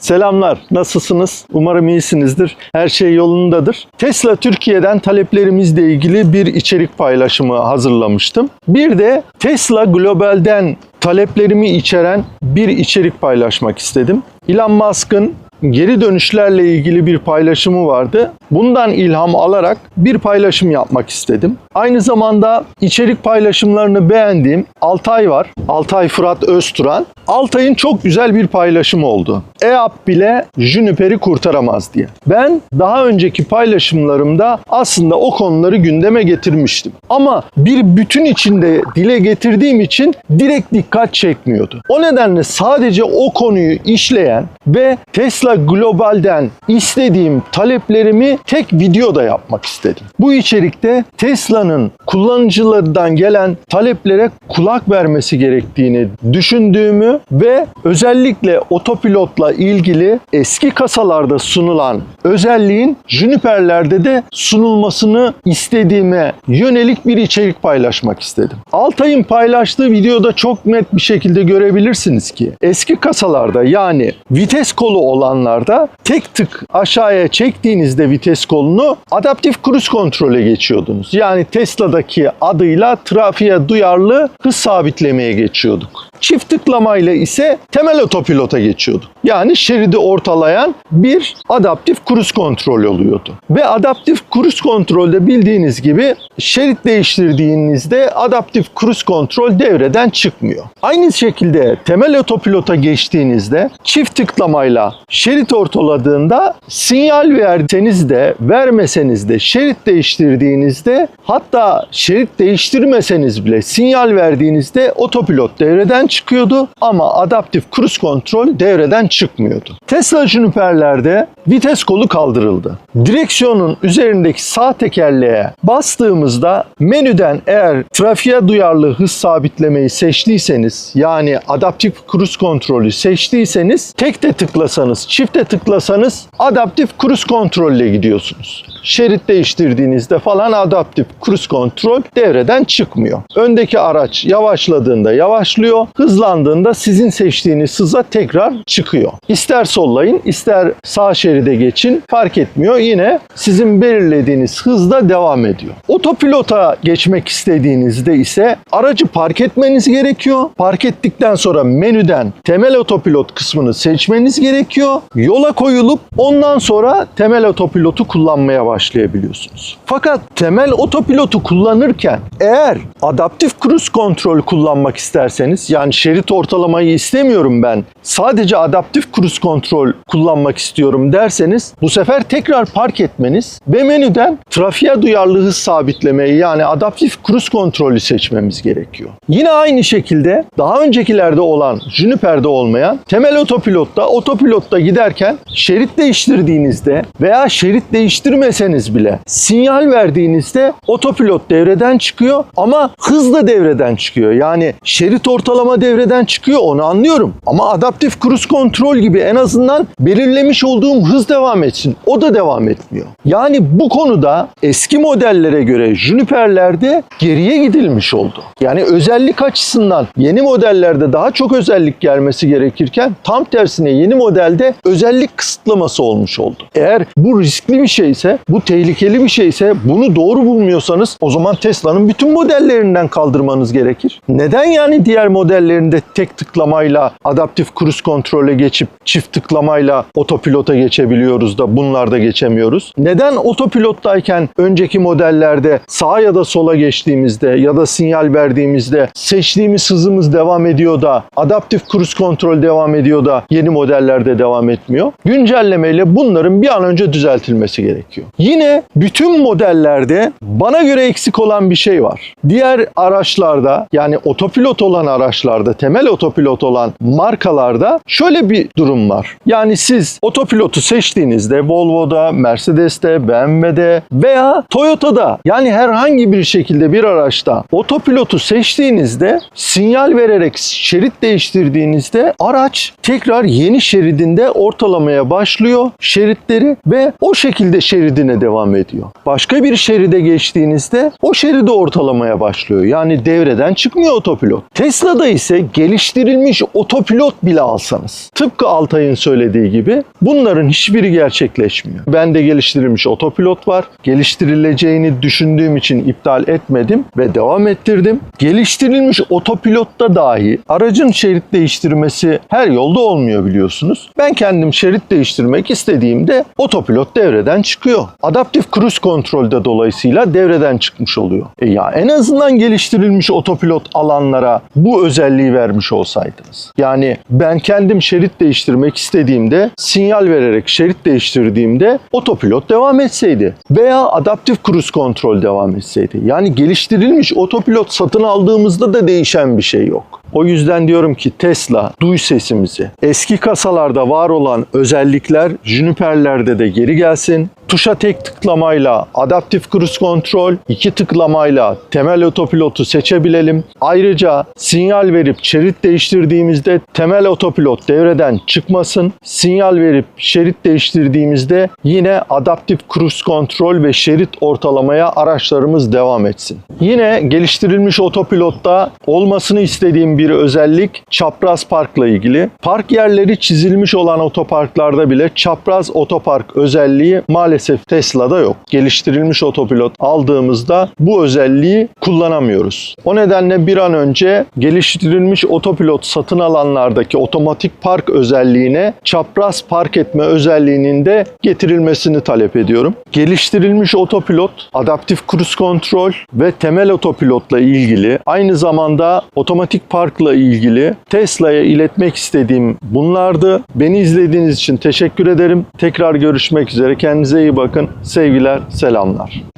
Selamlar, nasılsınız? Umarım iyisinizdir. Her şey yolundadır. Tesla Türkiye'den taleplerimizle ilgili bir içerik paylaşımı hazırlamıştım. Bir de Tesla Global'den taleplerimi içeren bir içerik paylaşmak istedim. Elon Musk'ın geri dönüşlerle ilgili bir paylaşımı vardı. Bundan ilham alarak bir paylaşım yapmak istedim. Aynı zamanda içerik paylaşımlarını beğendiğim Altay var. Altay Fırat Özturan. Altay'ın çok güzel bir paylaşımı oldu. EAP bile Juniper'i kurtaramaz diye. Ben daha önceki paylaşımlarımda aslında o konuları gündeme getirmiştim. Ama bir bütün içinde dile getirdiğim için direkt dikkat çekmiyordu. O nedenle sadece o konuyu işleyen ve Tesla Global'den istediğim taleplerimi tek videoda yapmak istedim. Bu içerikte Tesla'nın kullanıcılardan gelen taleplere kulak vermesi gerektiğini düşündüğümü ve özellikle otopilotla ilgili eski kasalarda sunulan özelliğin Juniper'lerde de sunulmasını istediğime yönelik bir içerik paylaşmak istedim. Altay'ın paylaştığı videoda çok net bir şekilde görebilirsiniz ki eski kasalarda yani vites kolu olanlarda tek tık aşağıya çektiğinizde vites kolunu adaptif cruise kontrole geçiyordunuz. Yani Tesla'daki adıyla trafiğe duyarlı hız sabitlemeye geçiyorduk. Çift tıklamayla ise temel otopilota geçiyorduk. Yani şeridi ortalayan bir adaptif cruise kontrol oluyordu. Ve adaptif cruise kontrolde bildiğiniz gibi şerit değiştirdiğinizde adaptif cruise kontrol devreden çıkmıyor. Aynı şekilde temel otopilota geçtiğinizde çift tıklamayla şerit ortaladığında sinyal verseniz de vermeseniz de şerit değiştirdiğinizde hatta şerit değiştirmeseniz bile sinyal verdiğinizde otopilot devreden çıkıyordu ama adaptif cruise kontrol devreden çıkmıyordu. Tesla Juniper'lerde vites kolu kaldırıldı. Direksiyonun üzerindeki sağ tekerleğe bastığımızda menüden eğer trafiğe duyarlı hız sabitlemeyi seçtiyseniz yani adaptif cruise kontrolü seçtiyseniz tek de tıklasanız çifte tıklasanız adaptif cruise kontrolle gidiyorsunuz. Şerit değiştirdiğinizde falan adaptif cruise kontrol devreden çıkmıyor. Öndeki araç yavaşladığında yavaşlıyor, hızlandığında sizin seçtiğiniz hıza tekrar çıkıyor. İster sollayın, ister sağ şeride geçin fark etmiyor. Yine sizin belirlediğiniz hızda devam ediyor. Otopilota geçmek istediğinizde ise aracı park etmeniz gerekiyor. Park ettikten sonra menüden temel otopilot kısmını seçmeniz gerekiyor. Yola koyulup ondan sonra temel otopilotu kullanmaya başlayabiliyorsunuz. Fakat temel otopilotu kullanırken eğer adaptif cruise kontrol kullanmak isterseniz yani şerit ortalamayı istemiyorum ben sadece adaptif cruise kontrol kullanmak istiyorum derseniz bu sefer tekrar park etmeniz ve menüden trafiğe duyarlı hız sabitlemeyi yani adaptif cruise kontrolü seçmemiz gerekiyor. Yine aynı şekilde daha öncekilerde olan Juniper'de olmayan temel otopilotta otopilotta giderken şerit değiştirdiğinizde veya şerit değiştirmeseniz bile sinyal verdiğinizde otopilot devreden çıkıyor ama hız devreden çıkıyor. Yani şerit ortalama devreden çıkıyor onu anlıyorum. Ama adaptif cruise kontrol gibi en azından belirlemiş olduğum hız devam etsin. O da devam etmiyor. Yani bu konuda eski modellere göre Juniper'lerde geriye gidilmiş oldu. Yani özellik açısından yeni modellerde daha çok özellik gelmesi gerekirken tam tersine yeni modelde özellik kısıtlaması olmuş oldu. Eğer bu riskli bir şeyse, bu tehlikeli bir şeyse bunu doğru bulmuyorsanız o zaman Tesla'nın bütün modellerinden kaldırmanız gerekir. Neden yani diğer modellerinde tek tıklamayla adaptif cruise kontrole geçip çift tıklamayla otopilota geçebiliyoruz da bunlarda geçemiyoruz? Neden otopilottayken önceki modellerde sağa ya da sola geçtiğimizde ya da sinyal verdiğimizde seçtiğimiz hızımız devam ediyor da adaptif cruise kontrol devam ediyor da yeni modellerde devam etmiyor? Güncellemeyle bunların bir an önce düzeltilmesi gerekiyor. Yine bütün modellerde bana göre eksik olan bir şey var. Diğer araçlarda yani otopilot olan araçlarda, temel otopilot olan markalarda şöyle bir durum var. Yani siz otopilotu seçtiğinizde Volvo'da, Mercedes'te, BMW'de veya Toyota'da yani herhangi bir şekilde bir araçta otopilotu seçtiğinizde sinyal vererek şerit değiştirdiğinizde araç tekrar yeni şeridinde ortalamaya başlıyor şeritleri ve o şekilde şeridini şeridine devam ediyor. Başka bir şeride geçtiğinizde o şeridi ortalamaya başlıyor. Yani devreden çıkmıyor otopilot. Tesla'da ise geliştirilmiş otopilot bile alsanız. Tıpkı Altay'ın söylediği gibi bunların hiçbiri gerçekleşmiyor. Bende geliştirilmiş otopilot var. Geliştirileceğini düşündüğüm için iptal etmedim ve devam ettirdim. Geliştirilmiş otopilotta dahi aracın şerit değiştirmesi her yolda olmuyor biliyorsunuz. Ben kendim şerit değiştirmek istediğimde otopilot devreden çıkıyor. Adaptif cruise kontrolde dolayısıyla devreden çıkmış oluyor. E ya en azından geliştirilmiş otopilot alanlara bu özelliği vermiş olsaydınız. Yani ben kendim şerit değiştirmek istediğimde sinyal vererek şerit değiştirdiğimde otopilot devam etseydi veya adaptif cruise kontrol devam etseydi. Yani geliştirilmiş otopilot satın aldığımızda da değişen bir şey yok. O yüzden diyorum ki Tesla duy sesimizi. Eski kasalarda var olan özellikler Juniper'lerde de geri gelsin. Tuşa tek tıklamayla adaptif cruise kontrol, iki tıklamayla temel otopilotu seçebilelim. Ayrıca sinyal verip şerit değiştirdiğimizde temel otopilot devreden çıkmasın. Sinyal verip şerit değiştirdiğimizde yine adaptif cruise kontrol ve şerit ortalamaya araçlarımız devam etsin. Yine geliştirilmiş otopilotta olmasını istediğim bir özellik çapraz parkla ilgili. Park yerleri çizilmiş olan otoparklarda bile çapraz otopark özelliği maalesef Tesla'da yok. Geliştirilmiş otopilot aldığımızda bu özelliği kullanamıyoruz. O nedenle bir an önce geliştirilmiş otopilot satın alanlardaki otomatik park özelliğine çapraz park etme özelliğinin de getirilmesini talep ediyorum. Geliştirilmiş otopilot, adaptif cruise kontrol ve temel otopilotla ilgili aynı zamanda otomatik parkla ilgili Tesla'ya iletmek istediğim bunlardı. Beni izlediğiniz için teşekkür ederim. Tekrar görüşmek üzere. Kendinize iyi bakın. Sevgiler, selamlar.